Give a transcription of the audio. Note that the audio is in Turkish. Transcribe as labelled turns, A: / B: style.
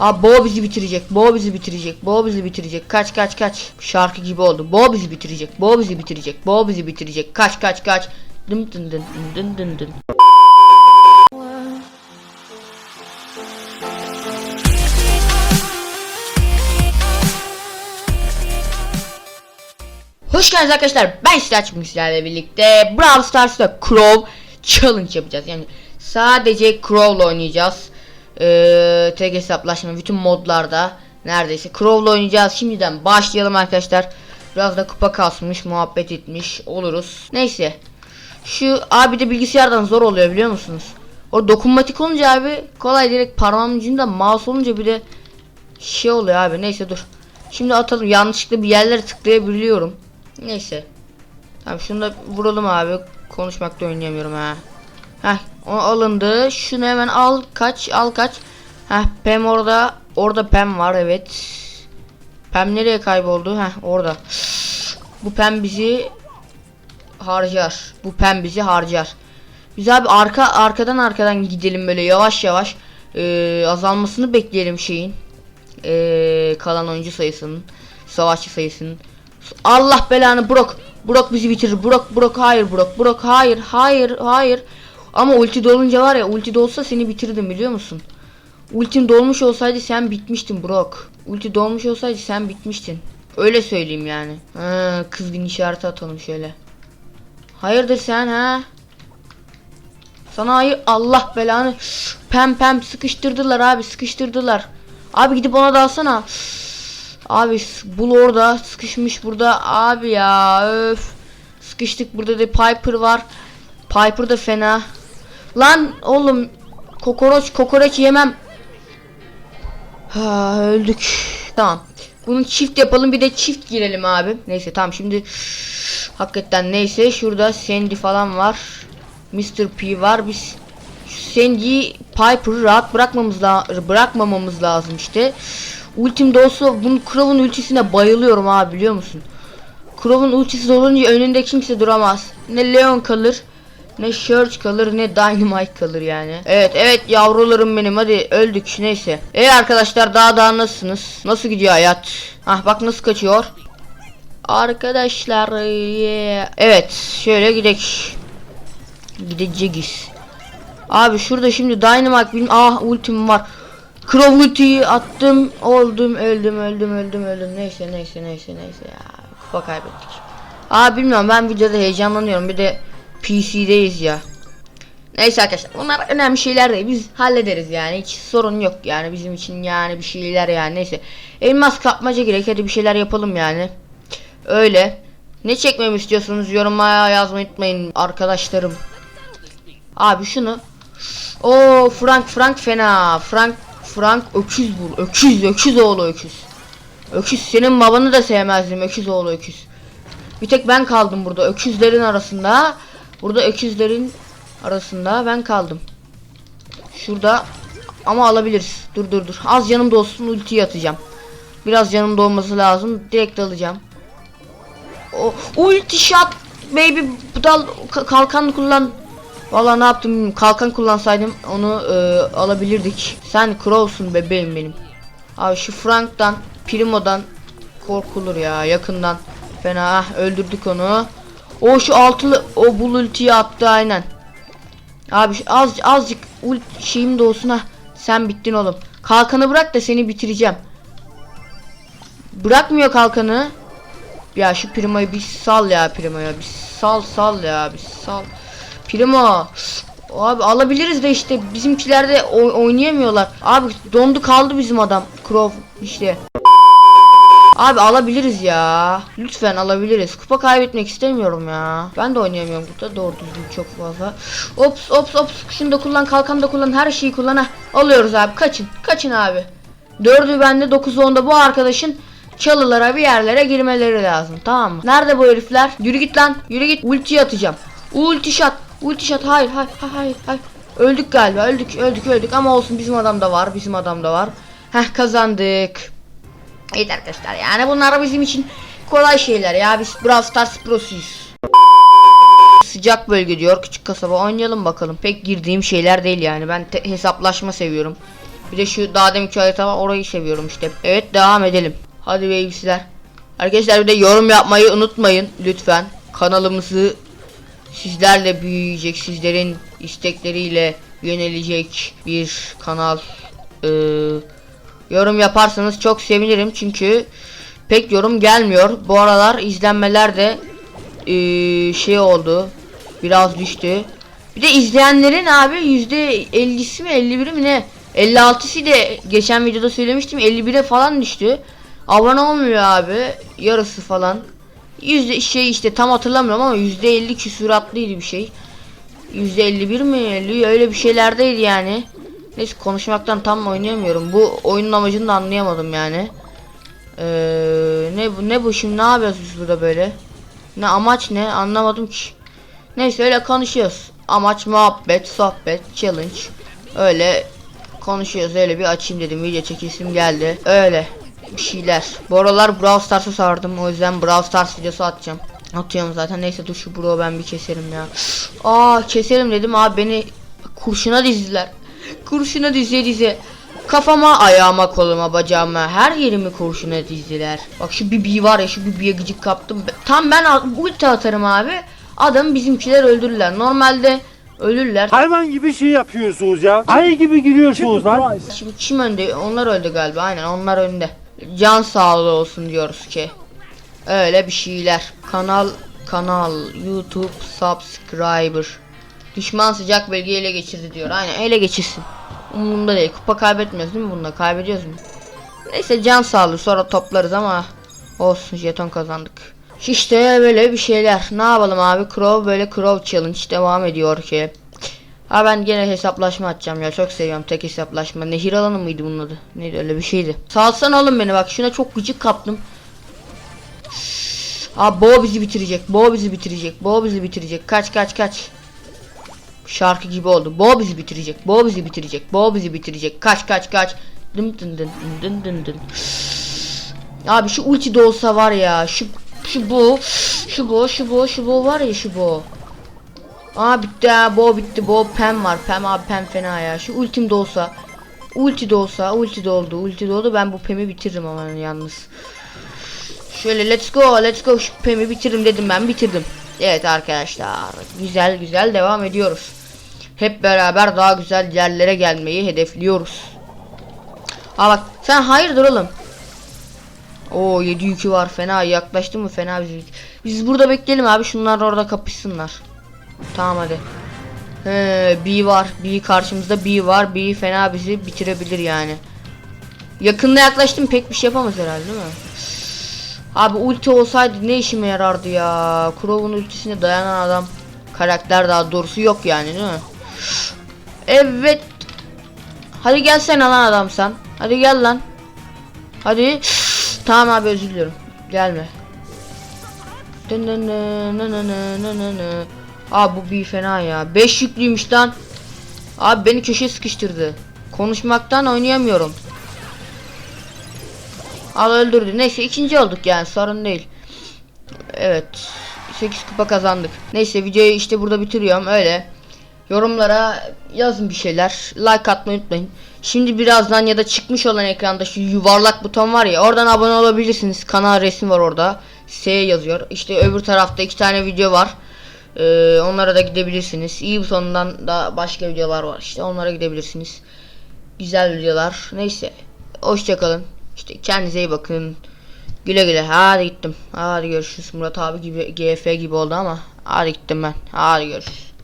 A: Abi Bo bizi bitirecek. Bo bizi bitirecek. Bo bizi bitirecek. Kaç kaç kaç. Şarkı gibi oldu. Bo bizi bitirecek. Bo bizi bitirecek. Bo bizi bitirecek. Kaç kaç kaç. Dın dın dın dın dın dın. Hoş geldiniz arkadaşlar. Ben Sıraç bugün sizlerle birlikte Brawl Stars'ta Crow Challenge yapacağız. Yani sadece Crow'la oynayacağız. Ee, tek hesaplaşma bütün modlarda neredeyse Crow'la oynayacağız. Şimdiden başlayalım arkadaşlar. Biraz da kupa kasmış, muhabbet etmiş oluruz. Neyse. Şu abi de bilgisayardan zor oluyor biliyor musunuz? O dokunmatik olunca abi kolay direkt parmağımın ucunda mouse olunca bir de şey oluyor abi. Neyse dur. Şimdi atalım. Yanlışlıkla bir yerlere tıklayabiliyorum. Neyse. Tamam şunu da vuralım abi. Konuşmakta oynayamıyorum ha. Heh o alındı. Şunu hemen al kaç al kaç. Heh Pem orada. Orada Pem var evet. Pem nereye kayboldu? Heh orada. Bu Pem bizi harcar. Bu Pem bizi harcar. Biz abi arka arkadan arkadan gidelim böyle yavaş yavaş. Ee, azalmasını bekleyelim şeyin. Ee, kalan oyuncu sayısının. Savaşçı sayısının. Allah belanı Brock. Brock bizi bitirir. Brock Brock hayır Brock. Brock hayır hayır hayır. Ama ulti dolunca var ya ulti dolsa seni bitirdim biliyor musun? Ultin dolmuş olsaydı sen bitmiştin Brock. Ulti dolmuş olsaydı sen bitmiştin. Öyle söyleyeyim yani. Ha, kızgın işareti atalım şöyle. Hayırdır sen ha? Sana hayır Allah belanı. Pem pem sıkıştırdılar abi sıkıştırdılar. Abi gidip ona da alsana. Abi bul orada sıkışmış burada abi ya öf. Sıkıştık burada da Piper var. Piper da fena. Lan oğlum kokoroç kokoreç yemem. Ha öldük. Tamam. Bunu çift yapalım bir de çift girelim abi. Neyse tamam şimdi hakikaten neyse şurada Sandy falan var. Mr. P var. Biz Sandy Piper'ı rahat bırakmamız la bırakmamamız lazım işte. Ultim de olsa bunun Crow'un ultisine bayılıyorum abi biliyor musun? Crow'un ultisi olunca önünde kimse duramaz. Ne Leon kalır, ne Surge kalır, ne Dynamite kalır yani. Evet, evet yavrularım benim hadi öldük neyse. E arkadaşlar daha daha nasılsınız? Nasıl gidiyor hayat? Ah bak nasıl kaçıyor. Arkadaşlar yeah. Evet şöyle gidek. Gideceğiz. Abi şurada şimdi Dynamite benim ah ultim var. Crow ultiyi attım. Oldum öldüm öldüm öldüm öldüm. Neyse neyse neyse neyse ya. Kupa kaybettik. Aa bilmiyorum ben videoda heyecanlanıyorum. Bir de PC'deyiz ya. Neyse arkadaşlar bunlar önemli şeyler değil. Biz hallederiz yani. Hiç sorun yok yani bizim için yani bir şeyler yani. Neyse. Elmas kapmaca gerek. Hadi bir şeyler yapalım yani. Öyle. Ne çekmemi istiyorsunuz yoruma yazmayı unutmayın arkadaşlarım. Abi şunu. O Frank Frank fena. Frank Frank öküz bul. Öküz öküz oğlu öküz. Öküz senin babanı da sevmezdim öküz oğlu öküz. Bir tek ben kaldım burada öküzlerin arasında. Burada öküzlerin arasında ben kaldım. Şurada ama alabiliriz. Dur dur dur. Az canım olsun ultiyi atacağım. Biraz canım olması lazım. Direkt alacağım. O ulti shot baby dal ka- kalkan kullan. Valla ne yaptım. Kalkan kullansaydım onu e, alabilirdik. Sen Crow'sun bebeğim benim. Abi şu Frank'tan, Primo'dan korkulur ya yakından. Fena öldürdük onu. O şu altılı o bul ultiyi attı aynen. Abi az azıcık ult şeyim de olsun ha. Sen bittin oğlum. Kalkanı bırak da seni bitireceğim. Bırakmıyor kalkanı. Ya şu Primo'yu bir sal ya Primo'ya. Bir sal sal ya bir sal. Primo. Abi alabiliriz de işte bizimkiler de oy- oynayamıyorlar. Abi dondu kaldı bizim adam. Crow işte. Abi alabiliriz ya. Lütfen alabiliriz. Kupa kaybetmek istemiyorum ya. Ben de oynayamıyorum burada doğru düzgün çok fazla. Ops ops ops. Şunu da kullan kalkan da kullan her şeyi kullan. Heh. Alıyoruz abi kaçın. Kaçın abi. Dördü bende 9 onda bu arkadaşın çalılara bir yerlere girmeleri lazım tamam mı? Nerede bu herifler? Yürü git lan. Yürü git. Ulti atacağım. Ulti shot. Ulti shot. Hayır hayır hayır. hayır. Öldük galiba. Öldük öldük öldük ama olsun bizim adam da var. Bizim adam da var. Heh kazandık. Evet arkadaşlar yani bunlar bizim için kolay şeyler ya biz Brawl Stars prosuyuz. Sıcak bölge diyor küçük kasaba oynayalım bakalım. Pek girdiğim şeyler değil yani ben hesaplaşma seviyorum. Bir de şu daha deminki harita orayı seviyorum işte. Evet devam edelim. Hadi babysiler. Arkadaşlar bir de yorum yapmayı unutmayın lütfen. Kanalımızı sizlerle büyüyecek, sizlerin istekleriyle yönelecek bir kanal. Ee, yorum yaparsanız çok sevinirim çünkü pek yorum gelmiyor. Bu aralar izlenmeler de ee, şey oldu. Biraz düştü. Bir de izleyenlerin abi yüzde 50'si mi 51'i mi ne? 56'sı de geçen videoda söylemiştim 51'e falan düştü. Abone olmuyor abi. Yarısı falan. Yüzde şey işte tam hatırlamıyorum ama yüzde 50 küsuratlıydı bir şey. Yüzde 51 mi 50 öyle bir şeylerdeydi yani. Neyse konuşmaktan tam oynayamıyorum. Bu oyunun amacını da anlayamadım yani. Ee, ne bu ne bu şimdi ne yapıyoruz biz burada böyle? Ne amaç ne anlamadım ki. Neyse öyle konuşuyoruz. Amaç muhabbet, sohbet, challenge. Öyle konuşuyoruz. Öyle bir açayım dedim. Video çekesim geldi. Öyle bir şeyler. Bu aralar Brawl Stars'a sardım. O yüzden Brawl Stars videosu atacağım. Atıyorum zaten. Neyse dur şu bro ben bir keserim ya. Aa keselim dedim abi beni kurşuna dizdiler. Kurşuna dize dize. Kafama, ayağıma, koluma, bacağıma, her yerimi kurşuna dizdiler. Bak şu bibi var ya şu bibiye gıcık kaptım. Tam ben ulti atarım abi. Adam bizimkiler öldürürler. Normalde ölürler.
B: Hayvan gibi şey yapıyorsunuz ya. Ayı gibi giriyorsunuz lan.
A: Şimdi kim önde? Onlar öldü galiba. Aynen onlar önde. Can sağlığı olsun diyoruz ki. Öyle bir şeyler. Kanal kanal YouTube subscriber. Düşman sıcak bölgeyi ele geçirdi diyor. Aynen ele geçirsin. Umurumda değil. Kupa kaybetmiyoruz değil mi bunda? Kaybediyoruz mu? Neyse can sağlığı sonra toplarız ama olsun jeton kazandık. İşte böyle bir şeyler. Ne yapalım abi? Crow böyle Crow challenge devam ediyor ki. Ha ben gene hesaplaşma açacağım ya çok seviyorum tek hesaplaşma. Nehir alanı mıydı bunun adı? Neydi öyle bir şeydi. Salsana oğlum beni bak şuna çok gıcık kaptım. Abi Bo bizi bitirecek. Bo bizi bitirecek. Bo bizi bitirecek. Kaç kaç kaç. Şarkı gibi oldu. Bo bizi bitirecek. Bo bizi bitirecek. Bo bizi bitirecek. Kaç kaç kaç. Dım dın dın dın dın dın. Abi şu ulti de olsa var ya. Şu şu bu. Şu bu şu bu şu bu var ya şu bu. Aa bitti ha bo bitti bo pem var pem abi pem fena ya şu ultim de olsa ulti de olsa ulti de oldu ulti de oldu ben bu pemi bitiririm ama yalnız şöyle let's go let's go şu pemi bitiririm dedim ben bitirdim evet arkadaşlar güzel güzel devam ediyoruz hep beraber daha güzel yerlere gelmeyi hedefliyoruz Aa bak sen hayırdır oğlum Oo 7 yükü var fena yaklaştı mı fena biz biz burada bekleyelim abi şunlar orada kapışsınlar Tamam hadi. He, B var. B karşımızda B var. B fena bizi bitirebilir yani. Yakında yaklaştım pek bir şey yapamaz herhalde değil mi? Abi ulti olsaydı ne işime yarardı ya? Crow'un ultisine dayanan adam karakter daha doğrusu yok yani değil mi? Evet. Hadi gelsene lan adam sen. Hadi gel lan. Hadi. tamam abi özür diliyorum. Gelme. Abi bu bir fena ya. 5 yüklüymüş lan. Abi beni köşeye sıkıştırdı. Konuşmaktan oynayamıyorum. Al öldürdü. Neyse ikinci olduk yani sorun değil. Evet. 8 kupa kazandık. Neyse videoyu işte burada bitiriyorum öyle. Yorumlara yazın bir şeyler. Like atmayı unutmayın. Şimdi birazdan ya da çıkmış olan ekranda şu yuvarlak buton var ya oradan abone olabilirsiniz. Kanal resmi var orada. S yazıyor. İşte öbür tarafta iki tane video var. Ee, onlara da gidebilirsiniz. İyi butonundan da başka videolar var işte onlara gidebilirsiniz. Güzel videolar. Neyse. Hoşçakalın. İşte kendinize iyi bakın. Güle güle. Hadi gittim. Hadi görüşürüz. Murat abi gibi GF gibi oldu ama. Hadi gittim ben. Hadi görüşürüz.